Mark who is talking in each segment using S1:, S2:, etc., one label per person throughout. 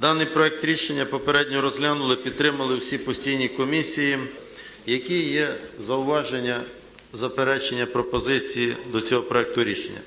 S1: Даний проект рішення попередньо розглянули, підтримали всі постійні комісії. Які є зауваження, заперечення, пропозиції до цього проекту рішення?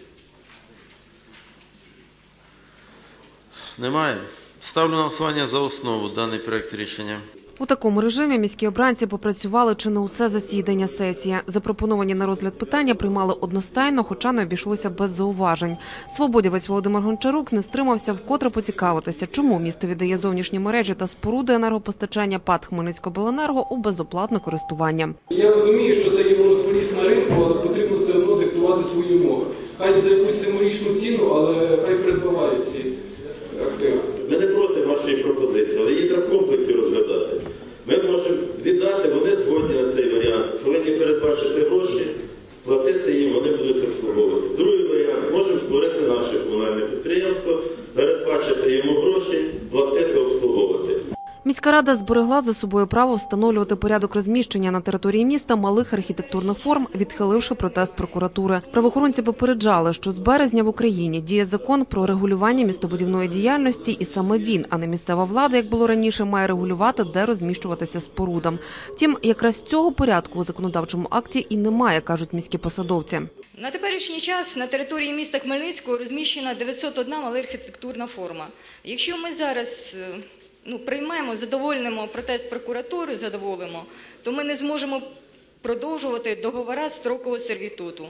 S1: Немає. Ставлю на голосування за основу даний проект рішення.
S2: У такому режимі міські обранці попрацювали чи не усе засідання сесії. Запропоновані на розгляд питання приймали одностайно, хоча не обійшлося без зауважень. Свободівець Володимир Гончарук не стримався вкотре поцікавитися, чому місто віддає зовнішні мережі та споруди енергопостачання ПАД Хмельницькобленерго у безоплатне користування.
S3: Я розумію, що це є монополіст на ринку, але потрібно все одно диктувати свої умови. Хай за якусь символічну ціну, але хай придбавають ці активи.
S1: Ми не проти вашої пропозиції, але її треба в комплексі розглядати. Передбачити гроші, платити їм, вони будуть
S2: Міська рада зберегла за собою право встановлювати порядок розміщення на території міста малих архітектурних форм, відхиливши протест прокуратури. Правоохоронці попереджали, що з березня в Україні діє закон про регулювання містобудівної діяльності, і саме він, а не місцева влада, як було раніше, має регулювати, де розміщуватися спорудам. Втім, якраз цього порядку у законодавчому акті і немає, кажуть міські посадовці.
S4: На теперішній час на території міста Хмельницького розміщена 901 мала архітектурна форма. Якщо ми зараз е, ну, приймемо, задовольнимо протест прокуратури, задоволимо, то ми не зможемо продовжувати договора строкового сервітуту.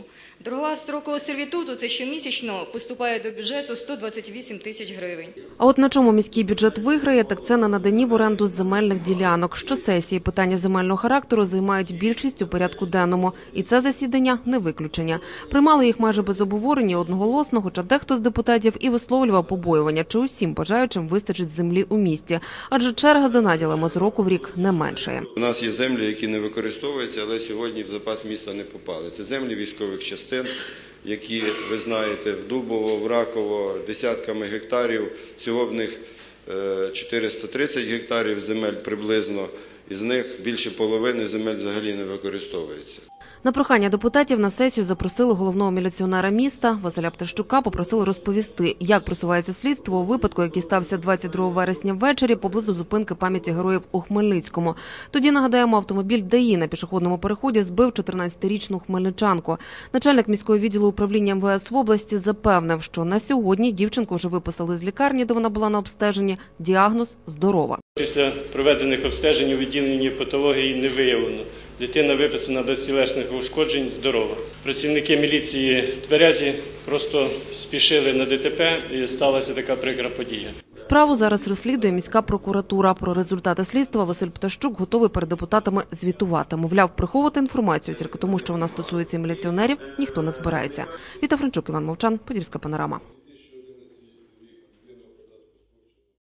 S4: Договора строкового сервітуту – це щомісячно поступає до бюджету 128 тисяч гривень.
S2: А от на чому міський бюджет виграє, так це на наданні в оренду земельних ділянок. Щосесії питання земельного характеру займають більшість у порядку денному, і це засідання не виключення. Приймали їх майже без обговорення одноголосно, хоча дехто з депутатів і висловлював побоювання, чи усім бажаючим вистачить землі у місті, адже черга за наділами з року в рік не меншає.
S5: У нас є землі, які не використовуються, але сьогодні в запас міста не попали. Це землі військових частин, які, ви знаєте, в Дубово, в Раково, десятками гектарів, всього в них е, 430 гектарів земель приблизно, із них більше половини земель взагалі не використовується.
S2: На прохання депутатів на сесію запросили головного міліціонера міста Василя Пташчука. Попросили розповісти, як просувається слідство у випадку, який стався 22 вересня ввечері поблизу зупинки пам'яті героїв у Хмельницькому. Тоді нагадаємо, автомобіль ДАІ на пішохідному переході збив 14-річну хмельничанку. Начальник міського відділу управління МВС в області запевнив, що на сьогодні дівчинку вже виписали з лікарні, де вона була на обстеженні. Діагноз здорова.
S6: Після проведених обстежень у відділенні патології не виявлено. Дитина виписана без тілесних ушкоджень, здорова. Працівники міліції тверезі просто спішили на ДТП і сталася така прикра подія.
S2: Справу зараз розслідує міська прокуратура. Про результати слідства Василь Пташчук готовий перед депутатами звітувати. Мовляв, приховувати інформацію тільки тому, що вона стосується міліціонерів, ніхто не збирається. Віта Франчук, Іван Мовчан, Подільська панорама.